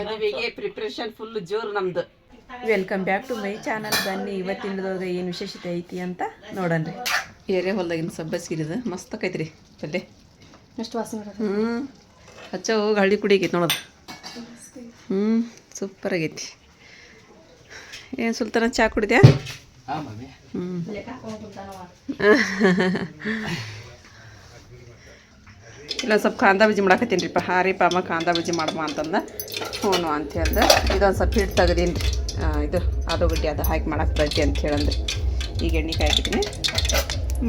ಮದುವೆಗೆ preparation full ಜೋರು ನಮ್ದು. Welcome back to my channel ಬನ್ನಿ ಇವತ್ತಿನದೊಳಗೆ ಏನು ವಿಶೇಷತೆ ಐತಿ ಅಂತ ನೋಡನ್ರಿ ಏರಿಯಾ ಹೊಲ್ದಾಗಿನ ಸಬ್ಬಸ್ಗಿರಿದ. ಮಸ್ತ್ ಆಕೈತ್ರಿ ಪಲ್ಲೆ ಎಷ್ಟು ವಾಸನೆ ಹ್ಞೂ ಹಚ್ಚ ಹೋಗಿ ಹಳ್ಳಿ ಕುಡಿ ಆಗೈತಿ ನೋಡೋದು. ಹ್ಞೂ ಸೂಪರ್ ಆಗೈತಿ. ಏನು ಸುಲ್ತಾನ ಚಾ ಕುಡಿದ್ಯಾ? ಹ್ಞೂ ಇಲ್ಲ ಸ್ವಲ್ಪ ಕಾಂದ ಬಜ್ಜಿ ಮಾಡಾಕತ್ತೀನಿ ರೀ ಹಾರಿ ಪಾಮ ಕಾಂದ ಬಜ್ಜಿ ಮಾಡಮ್ಮ ಅಂತಂದ. ಹ್ಞೂ ಅಂತ ಹೇಳ್ದೆ. ಇದೊಂದು ಸ್ವಲ್ಪ ಹಿಟ್ಟು ತೆಗ್ದೀನಿ ರೀ ಇದು ಆಲೂಗಡ್ಡೆ ಅದು ಹಾಕಿ ಮಾಡಕ್ಕೆ ಬಜ್ಜಿ ಅಂತ ಹೇಳಂದ್ರೆ. ಈಗ ಎಣ್ಣೆ ಕಾಯ್ಕಿದ್ದೀನಿ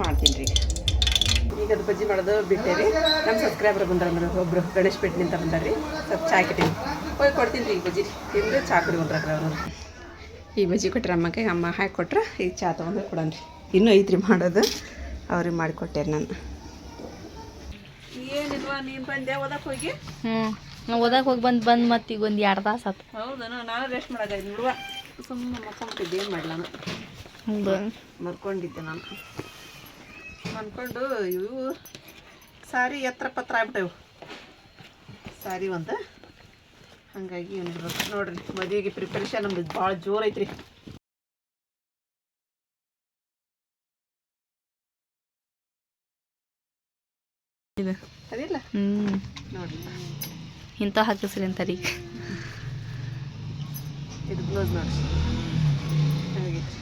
ಮಾಡ್ತೀನಿ ರೀ ಈಗ. ಅದು ಬಜ್ಜಿ ಮಾಡೋದು ಬಿಟ್ಟೆ ರೀ. ನಮ್ಮ ಸಬ್ಸ್ಕ್ರೈಬರ್ ಬಂದ್ರೆ ಒಬ್ಬರು ಗಣೇಶ್ ಪೇಟ್ನಿಂದ ರೀ ಸ್ವಲ್ಪ ಚಾ ಹಾಕಿದ್ದೀನಿ ಹೋಗಿ ಕೊಡ್ತೀನಿ ರೀ ಈಗ ಬಜ್ಜಿ. ತಿಂದು ಚಾ ಕುಡಿಕೊಂಡ್ರೆ ಅವರು. ಈ ಬಜ್ಜಿ ಕೊಟ್ಟರೆ ಅಮ್ಮಕ್ಕೆ ಅಮ್ಮ ಹಾಕಿ ಕೊಟ್ರೆ ಈಗ ಚಾ ತೊಗೊಂಡು ಕೊಡನ್ರಿ ಇನ್ನೂ ಐತ್ರಿ ಮಾಡೋದು. ಅವ್ರಿಗೆ ಮಾಡಿಕೊಟ್ಟೆ ನಾನು. ಏನಿಲ್ವಾ ನೀನು ಬಂದೆ ಓದಕ್ಕೆ ಹೋಗಿ? ಹ್ಞೂ ನಾವು ಓದಕ್ಕೆ ಹೋಗಿ ಬಂದು ಬಂದು ಮತ್ತೆ ಈಗ ಒಂದು ಎರಡು ತಾಸು ಆತು. ಹೌದನ ನಾನು ರೆಸ್ಟ್ ಮಾಡೋದಾಗಿ ನೋಡುವ. ಸುಮ್ಮನೆ ಮಕ್ಕೊಂಬಿಟ್ಟಿದ್ದೆ ಏನು ಮಾಡಲ ನಾನು? ಹೌದು. ಮಲ್ಕೊಂಡಿದ್ದೆ ನಾನು. ಮನ್ಕೊಂಡು ಇವು ಸಾರಿ ಎತ್ತರ ಪತ್ರ ಆಗ್ಬಿಟ್ಟವು. ಸಾರಿ ಒಂದು. ಹಾಗಾಗಿ ಒಂದು ನೋಡ್ರಿ ಮದುವೆಗೆ ಪ್ರಿಪರೇಷನ್ ನಮ್ದು ಭಾಳ ಜೋರು ಐತ್ರಿ. ಇದು. ಅದಿಲ್ಲ? ಹ್ಞೂ ನೋಡ್ರಿ. ಇಂಥ ಹಾಕಿಸ್ರಿ ಅಂತ ಈಗ ಇದು ಬ್ಲೌಸ್ ನೋಡಿ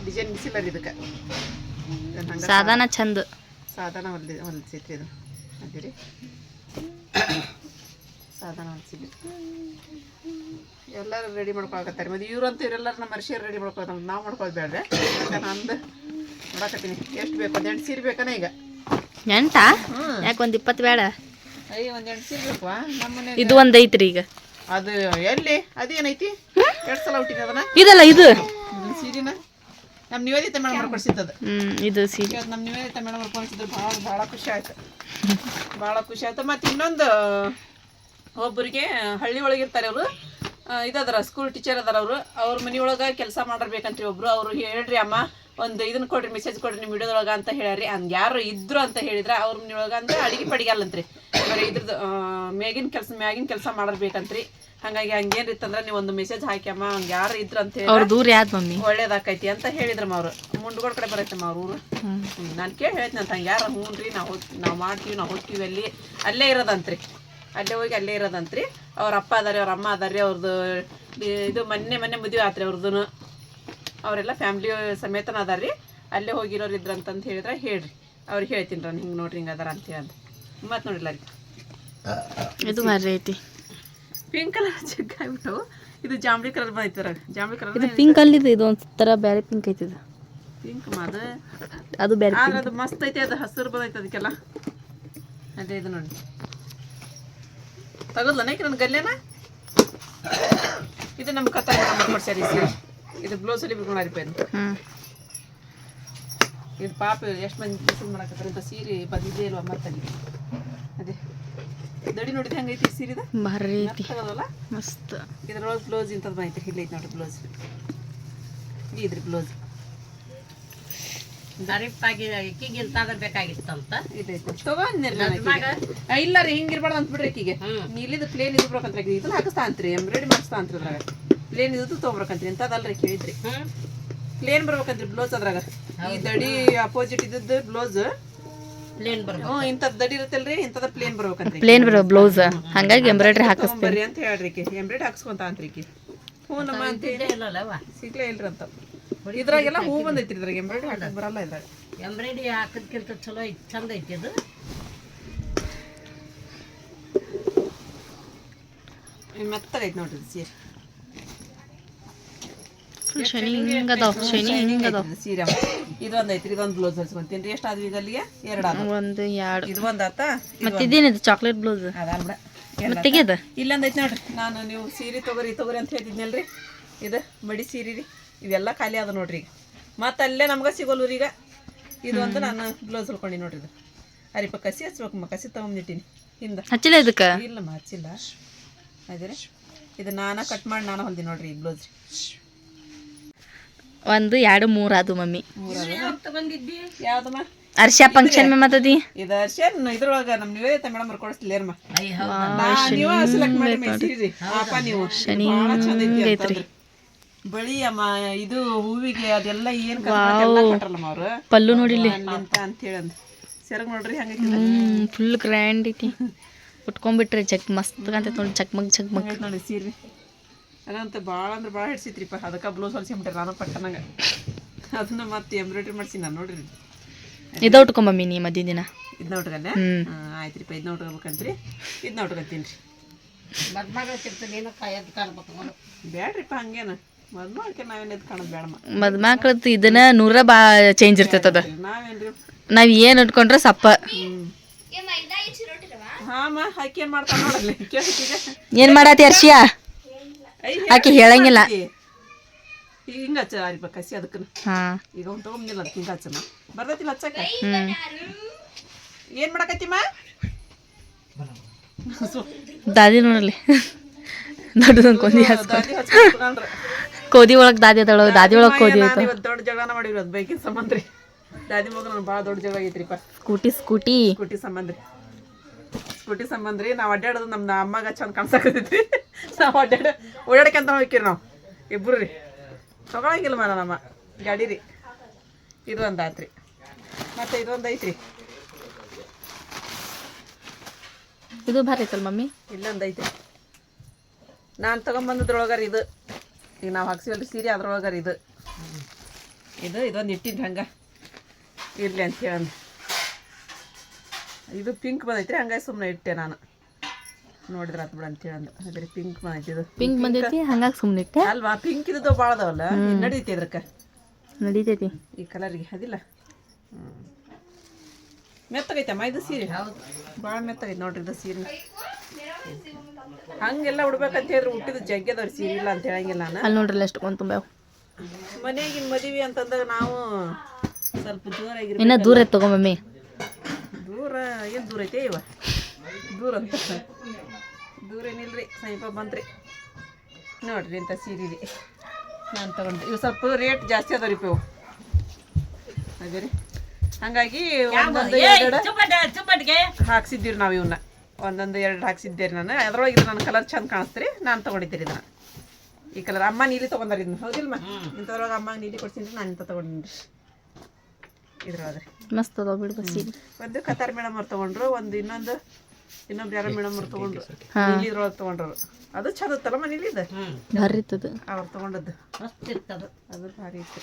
ಡಿಸೈನ್ ರೀ ಇದಕ್ಕೆ ಸಾಧಾರಣ ಚಂದ. ಸಾಧಾರಣ ಹೊಲ್ದಿ ಹೊಲ್ಸೈತ್ರಿ ಇದು. ಅದಿರಿ ಸಾಧಾರಣ ಹೊಲ್ಸಿದ್ರಿ ಎಲ್ಲರೂ ರೆಡಿ ಮಾಡ್ಕೊಳಕತ್ತಾರೆ. ಮತ್ತೆ ಇವ್ರಂತೂ ಇವರೆಲ್ಲರೂ ನಮ್ಮ ಮನುಷ್ಯರು ರೆಡಿ ಮಾಡ್ಕೊಳ್ತಾರೆ ನಾವು ಮಾಡ್ಕೊಳ್ಳೋದು ಬೇಡ್ರೆ ಮತ್ತೆ ನಂದು ನೋಡಕತ್ತೀನಿ. ಎಷ್ಟು ಬೇಕು? ಒಂದು ಎಂಟು ಸೀರೆ ಬೇಕನ ಈಗ? ಎಂಟಾ? ಯಾಕೆ ಒಂದು ಇಪ್ಪತ್ತು ಬೇಡ? ಇದು ಒಂದು ಐತ್ರಿ ಈಗ. ಅದು ಎಲ್ಲಿ? ಅದೇನೈತಿ? ಎರಡು ಸಲ ಹುಟ್ಟಿದ ಅದನ್ನ? ಇದಲ್ಲ ಇದು? ಸೀರೆನ? ನಮ್ಮ ನಿವೇದಿತ ಮೇಡಮ್ ಹ್ಞೂ ಇದು ಸೀರೆ. ಇವತ್ತು ನಮ್ಮ ನಿವೇದಿತ ಮೇಡಮ್ ಮಾಡ್ಕೊಡ್ಸಿದ್ರು ಭಾಳ ಭಾಳ ಖುಷಿ ಆಯ್ತು. ಭಾಳ ಖುಷಿ ಆಯ್ತು. ಮತ್ತು ಇನ್ನೊಂದು ಒಬ್ಬರಿಗೆ ಹಳ್ಳಿ ಒಳಗೆ ಇರ್ತಾರೆ ಅವರು. ಇದದಾರ ಸ್ಕೂಲ್ ಟೀಚರ್ ಅದಾರ ಅವರು. ಅವ್ರ ಮನೆಯೊಳಗೆ ಕೆಲಸ ಮಾಡಿರ್ಬೇಕಂತ್ರಿ ಒಬ್ರು. ಅವ್ರು ಹೇಳ್ರಿ ಅಮ್ಮ ಒಂದು ಇದನ್ನ ಕೊಡ್ರಿ ಮೆಸೇಜ್ ಕೊಡ್ರಿ ನಿಮ್ಮ ವಿಡಿಯೋದೊಳಗ ಅಂತ ಹೇಳ್ಯಾರಿ ಅಂದ್ ಯಾರು ಇದ್ರು ಅಂತ ಹೇಳಿದ್ರ ಅವ್ರ ಮನೆಯೊಳಗೆ ಅಂದ್ರೆ ಅಡಿಗೆ ಪಡಿಗೆ ಅಲ್ಲಂತ್ರಿ. ಬರೀ ಇದ್ರದ್ದು ಮೇಗಿನ ಕೆಲಸ ಮ್ಯಾಗಿನ ಕೆಲಸ ಮಾಡಿರ್ಬೇಕಂತ್ರಿ. ಹಂಗಾಗಿ ಹಂಗೇನು ಇತ್ತಂದ್ರೆ ನೀವು ಒಂದು ಮೆಸೇಜ್ ಹಾಕ್ಯಮ್ಮ ಹಂಗೆ ಯಾರು ಇದ್ರು ಅಂತ ಹೇಳಿ ಅವ್ರ ದೂರ ಯಾವ್ದು ಮಮ್ಮಿ? ಒಳ್ಳೇದಾಕೈತಿ ಅಂತ ಹೇಳಿದ್ರಮ್ಮ ಅವರು ಮುಂಡ್ಗೋಡ್ ಕಡೆ ಬರೈತಮ್ಮ ಅವ್ರ ಊರು. ನಾನು ಕೇಳಿ ಹೇಳ್ತೀನಿ ಅಂತ. ಹಂಗೆ ಯಾರು ಹ್ಞೂ ರೀ ನಾವು ನಾವು ಮಾಡ್ತೀವಿ ನಾವು ಹೋಗ್ತೀವಿ ಅಲ್ಲಿ. ಅಲ್ಲೇ ಇರೋದಂತ್ರಿ. ಅಲ್ಲೇ ಹೋಗಿ ಅಲ್ಲೇ ಇರೋದಂತ್ರಿ. ಅವ್ರ ಅಪ್ಪ ಅದಾರಿ ಅವ್ರ ಅಮ್ಮ ಅದಾರಿ ಅವ್ರದ್ದು ಇದು ಮೊನ್ನೆ ಮೊನ್ನೆ ಮದುವೆ ಆತ್ರಿ ಅವ್ರದ್ದು ಅವರೆಲ್ಲ ಫ್ಯಾಮ್ಲಿ ಸಮೇತನ ಅದಾರ ರೀ ಅಲ್ಲೇ ಹೋಗಿರೋರು ಇದ್ರಂತಂದು ಹೇಳಿದ್ರೆ ಹೇಳ್ರಿ. ಅವ್ರಿಗೆ ಹೇಳ್ತೀನಿ ರೀ ಹಿಂಗೆ ನೋಡ್ರಿ ಹಿಂಗೆ ಅದಾರ ಅಂತ. ಹೇಳಿ ಮತ್ತೆ ನೋಡಿಲ್ಲ ರೀ ಇದು ಮಾರಿ ಐತಿ. ಪಿಂಕ್ ಕಲರ್ ಚೆಕ್ ಆಗ್ಬಿಟ್ಟು ಇದು ಜಾಂಬಳಿ ಕಲರ್ ಬಂದೈತಿ ಜಾಂಬಳಿ ಇದು ಕಲರ್ ಪಿಂಕ್ ಅಲ್ಲಿದೆ ಇದು ಒಂಥರ ಬೇರೆ ಪಿಂಕ್ ಐತಿ ಇದು. ಪಿಂಕ್ ಮಾದ ಅದು? ಬೇರೆ ಆದ್ರೆ ಅದು ಮಸ್ತ್ ಐತಿ ಅದು ಹಸಿರು ಬಂದೈತೆ ಅದಕ್ಕೆಲ್ಲ. ಅದೇ ಇದು ನೋಡಿ. ತಗೋದ್ಲ ನೈಕ್ ನನ್ನ ಗಲ್ಲೆನ? ಇದು ನಮ್ಮ ಕತ್ತ ಮಾಡ್ಕೊಡ್ಸ್ಯಾರ ಈ ಸೀರೆ. ಇದು ಬ್ಲೌಸ್ ಹೊಲಿಬೇಕು ಬಿಟ್ಕೊಂಡಾರಿ ಇದು ಇದು ಪಾಪ ಎಷ್ಟು ಮಂದಿ ಕೆಲಸ ಮಾಡಕತ್ತಾರ ಅಂತ ಸೀರೆ ಬಂದಿದ್ದೇ ಇಲ್ವಾ ಮತ್ತಲ್ಲಿ? ಅದೇ. ದಡಿ ನೋಡಿದ ಹೆಂಗೈತಿ ಸೀರೆದ? ಭಾರಿ ತಗೋದಲ್ಲ ಮಸ್ತ್ ಇದ್ರೊಳಗೆ ಬ್ಲೌಸ್ ಇಂಥದ್ದು ಬಂದೈತಿ ಇಲ್ಲಿ ಐತಿ ನೋಡ್ರಿ ಬ್ಲೌಸ್ ಇದ್ರಿ ಬ್ಲೌಸ್ ಬೇಕಾಗಿತ್ತಂತ. ಇದೈತೆ ತಗೊಂಡ್ರಿ ಇಲ್ಲ ರೀ ಹಿಂಗಿರ್ಬಾರ್ದು ಅಂತ ಬಿಡ್ರಿ ಆಕಿಗೆ ಇಲ್ಲಿದ್ದು ಪ್ಲೇನ್ ಇದು ಬರ್ಬೇಕಂತ ಇದನ್ನ ಹಾಕಿಸ್ತಾ ಅಂತ್ರಿ. ಎಂಬ್ರಾಯ್ಡಿ ಮಾಡಿಸ್ತಾ ಅಂತ್ರಿ ಅದ್ರಾಗ ಪ್ಲೇನ್ ಇದು ತೊಗೊಬೇಕಂತ್ರಿ ಎಂತದಲ್ರಿ ಕೇಳಿದ್ರಿ? ಪ್ಲೇನ್ ಬರ್ಬೇಕಂತ್ರಿ ಬ್ಲೌಸ್ ಅದ್ರಾಗ. ಈ ದಡಿ ಅಪೋಸಿಟ್ ಇದ್ದದ್ದು ಬ್ಲೌಸ್ ಪ್ಲೇನ್ ಬರ್ಬೇಕು. ಹ್ಞೂ ಇಂಥದ್ದು ದಡಿ ಇರುತ್ತಲ್ರಿ ಇಂಥದ ಪ್ಲೇನ್ ಬರ್ಬೇಕಂತ್ರಿ. ಪ್ಲೇನ್ ಬರೋ ಬ್ಲೌಸ್ ಹಂಗಾಗಿ ಎಂಬ್ರಾಯ್ಡ್ರಿ ಹಾಕಿಸ್ತೀನಿ. ಬರ್ರಿ ಅಂತ ಹೇಳ್ರಿ ಈಕಿ ಎಂಬ್ರಾಯ್ಡ್ ಹಾಕ್ಸ್ಕೊಂತ ಅಂತ್ರಿ ಈಕಿ. ಹ್ಞೂ ನಮ್ಮ ಅಂತ ಸಿಗ್ಲೇ ಇಲ್ರಿ ಅಂತ. ಇದ್ರಾಗೆಲ್ಲ ಹೂ ಬಂದೈತಿ ಇದ್ರಾಗ ಎಂಬ್ರಾಯ್ಡಿ ಹಾಕಕ್ ಬರಲ್ಲ ಇದ್ರಾಗ. ಎಂಬ್ರಾಯ್ಡ್ರಿ ಹಾಕೋದ್ಕಿಂತ ಚಲೋ ಐತಿ ಚಂದ ಐತಿ ಅದು. ಮೆತ್ತಗೈತಿ ನೋಡ್ರಿ ಸೀರೆ. ಫುಲ್ ಶೈನಿಂಗ್ ಅದಾವ ಶೈನಿಂಗ್ ಅದಾವ ಸೀರೆ ಇದೊಂದು ಐತ್ರಿ ಇದೊಂದು ಬ್ಲೌಸ್ ಹೊಲ್ಸ್ಕೊಂತೀನಿ ರೀ. ಎಷ್ಟು ಆದ್ವಿ ಈಗ ಅಲ್ಲಿಗೆ ಎರಡು ಒಂದು ಎರಡು. ಇದು ಒಂದು ಆತ? ಮತ್ತೆ ಇದೇನಿದು ಚಾಕ್ಲೇಟ್ ಬ್ಲೌಸ್ ಮತ್ತೆ ತೆಗೆದ ಇಲ್ಲೊಂದು ಐತಿ ನೋಡ್ರಿ. ನಾನು ನೀವು ಸೀರೆ ತಗೋರಿ ತಗೋರಿ ಅಂತ ಹೇಳ್ತಿದ್ನಲ್ರಿ ಇದು ಮಡಿ ಸೀರೆ ರೀ. ಇವೆಲ್ಲ ಖಾಲಿ ಅದ ನೋಡ್ರಿ ಈಗ. ಮತ್ತೆ ಅಲ್ಲೇ ನಮ್ಗೆ ಸಿಗೋಲ್ರಿ ಈಗ. ಇದು ಒಂದು ನಾನು ಬ್ಲೌಸ್ ಹೊಲ್ಕೊಂಡಿ ನೋಡ್ರಿ ಇದು. ಅರಿಪ ಕಸಿ ಹಚ್ಬೇಕಮ್ಮ ಕಸಿ ತಗೊಂಡಿಟ್ಟಿನಿ ಹಿಂದೆ. ಹಚ್ಚಿಲ್ಲ ಇದಕ್ಕೆ? ಇಲ್ಲಮ್ಮ ಹಚ್ಚಿಲ್ಲ. ಅದೇ ಇದು ನಾನ ಕಟ್ ಮಾಡಿ ನಾನು ಹೊಲ್ದಿ ನೋಡ್ರಿ ಈ ಬ್ಲೌಸ್ ಒಂದು ಎರಡು ಮೂರು ಅದು ಮಮ್ಮಿ. ಅರ್ಷ ಫಂಕ್ಷನ್ ಮೇ ಮಾತದಿ ಇದು ಅರ್ಶನ್ ಇದ್ರೊಳಗ ನಮ್ಮ ನಿವೇದಿತ ಮೇಡಮ್ ಅವ್ರು ಹೌದ್. ನೀವು ಸೆಲೆಕ್ಟ್ ಮಾಡಿ ಮೆಸೇಜ್ ಅಪ್ಪ ನೀವು. ಶನಿ ಚಂದ ಐತಿ ಬಳಿ ಅಮ್ಮ ಇದು ಹೂವಿಗೆ ಅದೆಲ್ಲ ಏನ್ ಎಲ್ಲ ಕೊಟ್ರಲ್ಲಮ್ಮ ಅವ್ರು? ಪಲ್ಲು ನೋಡಿಲ್ಲಿ ಅಂತ ಅಂತ ಅಂದ್ ಸೆರಗ್ ನೋಡ್ರಿ ಹಂಗೆ ಹ್ಮ್ ಫುಲ್ ಗ್ರ್ಯಾಂಡ್ ಐತಿ. ಉಟ್ಕೊಂಡ್ಬಿಟ್ರಿ ಚಕ್ ಮಸ್ತ್ ಅಂತ ನೋಡಿ ಚಕ್ಮಗ್ ಚಕ್ಮಗ್ ನೋಡಿ ಸೀರೆ ಅದಂತ ಭಾಳ ಅಂದ್ರೆ ಭಾಳ ಹಿಡ್ಸಿತ್ರಿಪ್ಪ ಅದಕ್ಕೆ ಬ್ಲೌಸ್ ಹೊಲ್ಸಿಬಿಟ್ರೆ ನಾನು ಪಟ್ಟನಂಗ ಅದನ್ನ ಮತ್ತೆ ಎಂಬ್ರಾಯ್ಡ್ರಿ ಮಾಡ್ಸಿ ನಾನು ನೋಡ್ರಿ. ಇದ ಉಟ್ಕೊಂಬಮ್ಮಿ ನೀ ಮದಿ ದಿನ ಇದನ್ನ ಉಟ್ಕೊಂಡೆ? ಹ್ಮ್. ಆಯ್ತ್ರಿಪ್ಪ ಇದನ್ನ ಉಟ್ಕೋಬೇಕಂತ್ರಿ. ಇದನ್ನ ಉಟ್ಕೊತೀನಿ ರೀ. ಬ್ಯಾಡ್ರಿಪ್ಪ ಹಂಗೇನ. ಮದ್ಮಾಡ್ಕೆ ನಾವೇನು ಎದ್ದು ಕಾಣೋದು ಬೇಡಮ್ಮ ಮದ್ಮಕ್ಳದ್ ಇದನ್ನ ನೂರ ಬಾ ಚೇಂಜ್ ಇರ್ತೈತದ ನಾವೇನ್ರಿ? ನಾವ್ ಏನ್ ಉಟ್ಕೊಂಡ್ರೆ ಸಪ್ಪ. ಹ್ಮ್. ಹಾಮ ಆಕೆ ಏನ್ ಮಾಡ್ತಾನೆ ನೋಡಲ್ಲಿ? ಏನ್ ಮಾಡಾತಿ ಅರ್ಶಿಯಾ ಆಕೆ ಹೇಳಂಗಿಲ್ಲ. ಹಿಂಗ ಹಚ್ಚ ಅರಿಪ ಕಸಿ ಅದಕ್ಕನ. ಹಾ. ಈಗ ಒಂದು ತಗೊಂಬಂದಿಲ್ಲ ಅದಕ್ಕೆ ಹಿಂಗ ಹಚ್ಚನ. ಬರ್ತೈತಿಲ್ಲ ಹಚ್ಚಕ ಹ್ಮ್. ಏನ್ ಮಾಡಕತ್ತಿಮ್ಮ ದಾದಿ ನೋಡಲಿ. ದೊಡ್ಡದೊಂದು ಕೋದಿ ಹಚ್ಕೊಂಡು ಕೋದಿ ಒಳಗ್ ದಾದಿ ಅದಳ ದಾದಿ ಒಳಗ್ ಕೋದಿ ಐತೆ ಇವತ್ತು ದೊಡ್ಡ ಜಗಳನ ಮಾಡಿರೋದು ಅದು ಬೈಕಿನ ಸಂಬಂಧ ರೀ. ದಾದಿ ಮಗ ನಾನು ಭಾಳ ದೊಡ್ಡ ಜಗಳ ಐತ್ರಿಪ್ಪ ಸ್ಕೂಟಿ ಸ್ಕೂಟಿ. ಸ್ಕೂಟಿ ಸಂಬಂಧ ರೀ. ಸ್ಕೂಟಿ ಸಂಬಂಧ ರೀ ನಾವು ಅಡ್ಡಾಡೋದು ನಮ್ಮ ಅಮ್ಮಗ ಚಂದ ಕಾಣ್ಸಕತ್ತೈತಿ. ನಾವು ಅಡ್ಡಾಡ ಓಡಾಡಕ್ಕಂತ ಹೋಗ್ತೀರಿ ನಾವು ಇಬ್ರು ರೀ. ತಗೊಳಂಗಿಲ್ಲ ಮನ ನಮ್ಮ ಗಾಡಿ ರೀ. ಇದೊಂದು ಆತ್ರಿ. ಮತ್ತೆ ಇದೊಂದು ಐತ್ರಿ. ಇದು ಭಾರಿ ಐತಲ್ ಮಮ್ಮಿ. ಇಲ್ಲೊಂದು ಐತ್ರಿ. ನಾನು ತಗೊಂಬಂದದ್ರೊಳಗಾರ ಇದು. ಈಗ ನಾವು ಹಾಕ್ಸಿವಲ್ರಿ ಸೀರೆ ಅದ್ರೊಳಗಾರ ಇದು. ಇದು ಇದೊಂದು ಇಟ್ಟಿದ್ದು ಹಂಗೆ. ಇರಲಿ ಅಂತ ಹೇಳಂದು. ಇದು ಪಿಂಕ್ ಬಂದೈತ್ರಿ ಹಂಗಾಗಿ ಸುಮ್ಮನೆ ಇಟ್ಟೆ ನಾನು. ನೋಡಿದ್ರ ಆತ್ ಬಿಡ ಅಂತ ಹೇಳಂದು ಅದ್ರ ಪಿಂಕ್ ಬಂದೈತಿ ಇದು. ಪಿಂಕ್ ಬಂದೈತಿ ಹಂಗಾಗಿ ಸುಮ್ಮನಿಟ್ಟೆ ಅಲ್ವಾ ಪಿಂಕ್ ಇದ್ದು ಭಾಳ ಅದಾವಲ್ಲ? ನಡೀತಿ ಅದ್ರಕ್ಕ ನಡೀತೈತಿ ಈ ಕಲರ್ಗೆ ಅದಿಲ್ಲ? ಮೆತ್ತಗೈತಮ್ಮ ಇದು ಸೀರೆ? ಭಾಳ ಮೆತ್ತಗೈತೆ ನೋಡ್ರಿ ಇದು ಸೀರೆ. ಹಂಗೆಲ್ಲ ಉಡ್ಬೇಕಂತ ಹೇಳಿದ್ರೆ ಹುಟ್ಟಿದ ಜಗ್ಗದವ್ರು ಸೀರೆ ಇಲ್ಲ ಅಂತ ಹೇಳಂಗಿಲ್ಲ ನಾನು. ಅಲ್ಲಿ ನೋಡ್ರಲ್ಲ ಎಷ್ಟು ಕೊಂಡ್ ತುಂಬ ಮನೆಗಿನ ಮದುವೆ ಅಂತಂದಾಗ ನಾವು ಸ್ವಲ್ಪ ದೂರ ಇನ್ನ ದೂರ ತಗೊಂಬಮ್ಮಿ. ದೂರ ಏನು ದೂರ ಐತೆ ಇವ? ದೂರ ಅಂತ. ದೂರ ಏನಿಲ್ರಿ ಸಮೀಪ ಬಂತ್ರಿ. ನೋಡ್ರಿ ಇಂಥ ಸೀರೆ ರೀ ನಾನು ತಗೊಂಡೆ. ಇವು ಸ್ವಲ್ಪ ರೇಟ್ ಜಾಸ್ತಿ ಅದಾವ ರೀ ಇವು. ಅದೇ ರೀ. ಹಂಗಾಗಿ ಒಂದೊಂದು ಎರಡು ಹಾಕ್ಸಿದ್ದೀರಿ ನಾವು ಇವನ್ನ ಒಂದೊಂದು ಎರಡು ಹಾಕ್ಸಿದ್ದೀರಿ ನಾನು. ಅದ್ರೊಳಗೆ ಇದು ನನ್ನ ಕಲರ್ ಚಂದ ಕಾಣಿಸ್ತೀರಿ. ನಾನು ತೊಗೊಂಡಿದ್ದೀರಿ ಇದನ್ನ. ಈ ಕಲರ್ ಅಮ್ಮ ನೀಲಿ ತೊಗೊಂಡಾರ ಇದನ್ನ. ಹೌದಿಲ್ಮ ಇಂಥದ್ರೊಳಗೆ ಅಮ್ಮ ನೀಲಿ ಕೊಡ್ಸಿನ್ರಿ ನಾನು ಇಂಥ ತೊಗೊಂಡಿನಿ ಇದ್ರೊಳಗೆ. ಮಸ್ತ್ ಅದಾವ ಬಿಡು ಬಸ್ಸಿ ಒಂದು ಕತಾರ್ ಮೇಡಮ್ ಅವ್ರು ತಗೊಂಡ್ರು ಒಂದು ಇನ್ನೊಂದು ಇನ್ನೊಬ್ರು ಯಾರೋ ಮೇಡಮ್ ಅವ್ರು ತಗೊಂಡ್ರು. ಇಲ್ಲಿದ್ರೊಳಗೆ ತಗೊಂಡ್ರು. ಅದು ಚಂದ ಇತ್ತಲ್ಲಮ್ಮ ಇದೆ? ಭಾರಿ ಅದು ಅವ್ರು ತಗೊಂಡದ್ದು. ಮಸ್ತ್ ಇತ್ತು ಅದು. ಭಾರಿ ಇತ್ತು.